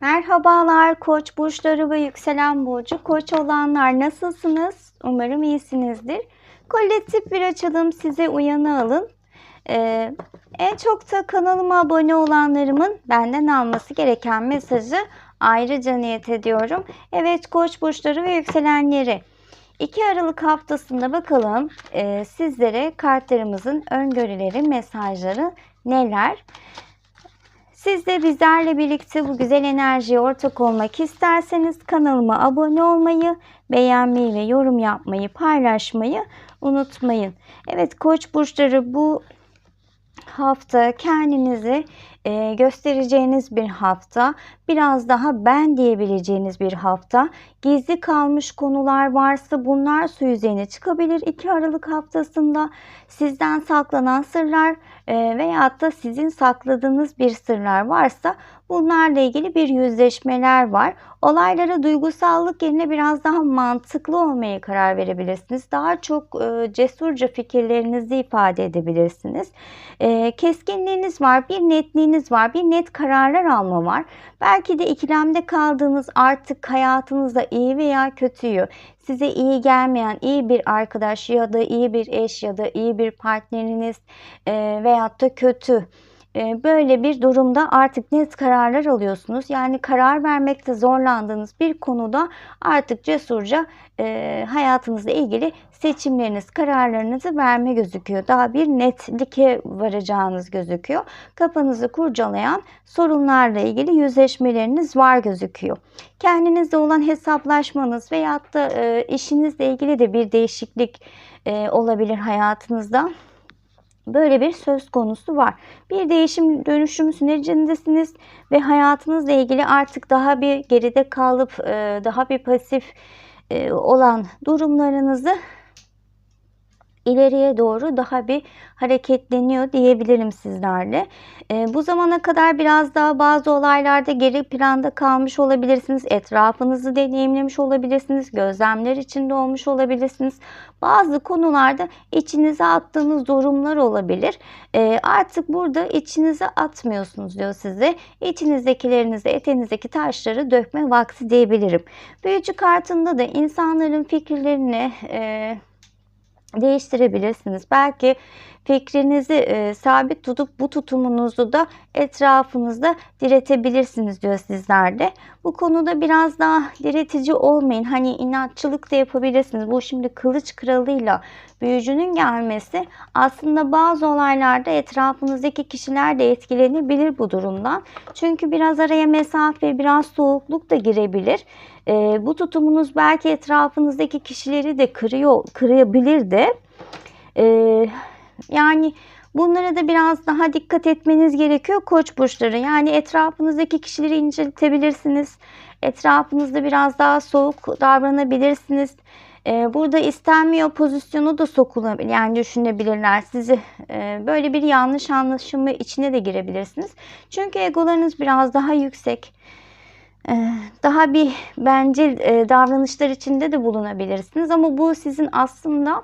Merhabalar Koç burçları ve yükselen burcu Koç olanlar nasılsınız? Umarım iyisinizdir. Kolektif bir açılım size uyanı alın. Ee, en çok da kanalıma abone olanlarımın benden alması gereken mesajı ayrıca niyet ediyorum. Evet Koç burçları ve yükselenleri. 2 Aralık haftasında bakalım e, sizlere kartlarımızın öngörüleri, mesajları neler? Siz de bizlerle birlikte bu güzel enerjiye ortak olmak isterseniz kanalıma abone olmayı, beğenmeyi ve yorum yapmayı, paylaşmayı unutmayın. Evet Koç burçları bu hafta kendinizi e, göstereceğiniz bir hafta. Biraz daha ben diyebileceğiniz bir hafta. Gizli kalmış konular varsa bunlar su yüzeyine çıkabilir. 2 Aralık haftasında sizden saklanan sırlar e, veyahut da sizin sakladığınız bir sırlar varsa bunlarla ilgili bir yüzleşmeler var. Olaylara duygusallık yerine biraz daha mantıklı olmaya karar verebilirsiniz. Daha çok e, cesurca fikirlerinizi ifade edebilirsiniz. E, keskinliğiniz var, bir netliğiniz var, bir net kararlar alma var. Belki de ikilemde kaldığınız artık hayatınızda iyi veya kötüyü, size iyi gelmeyen iyi bir arkadaş ya da iyi bir eş ya da iyi bir partneriniz e, veyahut da kötü böyle bir durumda artık net kararlar alıyorsunuz. Yani karar vermekte zorlandığınız bir konuda artık cesurca e, hayatınızla ilgili seçimleriniz, kararlarınızı verme gözüküyor. Daha bir netlike varacağınız gözüküyor. Kafanızı kurcalayan sorunlarla ilgili yüzleşmeleriniz var gözüküyor. Kendinizle olan hesaplaşmanız veyahut da e, işinizle ilgili de bir değişiklik e, olabilir hayatınızda böyle bir söz konusu var. Bir değişim dönüşüm sürecindesiniz ve hayatınızla ilgili artık daha bir geride kalıp daha bir pasif olan durumlarınızı ileriye doğru daha bir hareketleniyor diyebilirim sizlerle. E, bu zamana kadar biraz daha bazı olaylarda geri planda kalmış olabilirsiniz. Etrafınızı deneyimlemiş olabilirsiniz. Gözlemler içinde olmuş olabilirsiniz. Bazı konularda içinize attığınız durumlar olabilir. E, artık burada içinize atmıyorsunuz diyor size. İçinizdekilerinizi, eteğinizdeki taşları dökme vakti diyebilirim. Büyücü kartında da insanların fikirlerini... E, değiştirebilirsiniz. Belki fikrinizi e, sabit tutup bu tutumunuzu da etrafınızda diretebilirsiniz diyor sizlerde. Bu konuda biraz daha diretici olmayın. Hani inatçılık da yapabilirsiniz. Bu şimdi kılıç kralıyla büyücünün gelmesi aslında bazı olaylarda etrafınızdaki kişiler de etkilenebilir bu durumdan. Çünkü biraz araya mesafe, biraz soğukluk da girebilir. E, bu tutumunuz belki etrafınızdaki kişileri de kırıyor, kırabilir de. E, yani bunlara da biraz daha dikkat etmeniz gerekiyor koç burçları. Yani etrafınızdaki kişileri inceletebilirsiniz. Etrafınızda biraz daha soğuk davranabilirsiniz. Burada istenmiyor pozisyonu da sokulabilir. Yani düşünebilirler. Sizi böyle bir yanlış anlaşılma içine de girebilirsiniz. Çünkü egolarınız biraz daha yüksek. Ee, daha bir bencil e, davranışlar içinde de bulunabilirsiniz. Ama bu sizin aslında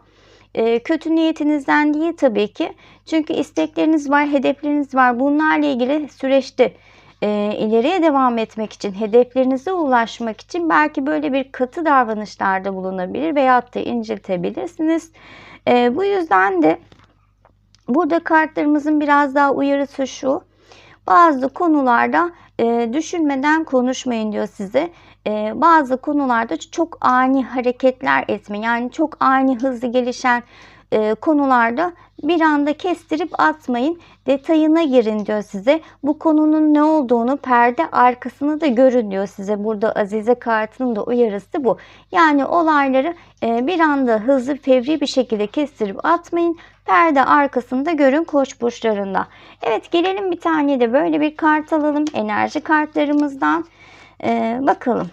e, kötü niyetinizden değil tabii ki. Çünkü istekleriniz var, hedefleriniz var. Bunlarla ilgili süreçte e, ileriye devam etmek için, hedeflerinize ulaşmak için belki böyle bir katı davranışlarda bulunabilir veyahut da inciltebilirsiniz. Bu yüzden de burada kartlarımızın biraz daha uyarısı şu. Bazı konularda e, düşünmeden konuşmayın diyor size. E, bazı konularda çok ani hareketler etme yani çok ani hızlı gelişen e, konularda bir anda kestirip atmayın. Detayına girin diyor size. Bu konunun ne olduğunu perde arkasını da görün diyor size. Burada Azize kartının da uyarısı bu. Yani olayları e, bir anda hızlı fevri bir şekilde kestirip atmayın. Perde arkasında görün koç burçlarında. Evet gelelim bir tane de böyle bir kart alalım. Enerji kartlarımızdan. E, bakalım.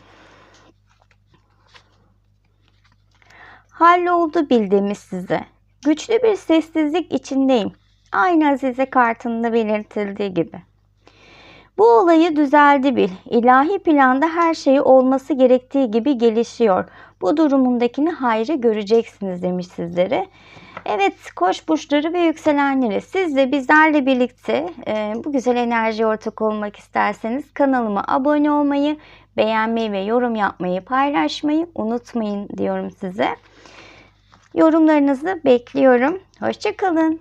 Halloldu bildiğimiz size. Güçlü bir sessizlik içindeyim. Aynı Azize kartında belirtildiği gibi. Bu olayı düzeldi bil. İlahi planda her şey olması gerektiği gibi gelişiyor. Bu durumundakini hayrı göreceksiniz demiş sizlere. Evet koç burçları ve yükselenleri siz de bizlerle birlikte e, bu güzel enerjiye ortak olmak isterseniz kanalıma abone olmayı, beğenmeyi ve yorum yapmayı, paylaşmayı unutmayın diyorum size. Yorumlarınızı bekliyorum. Hoşçakalın.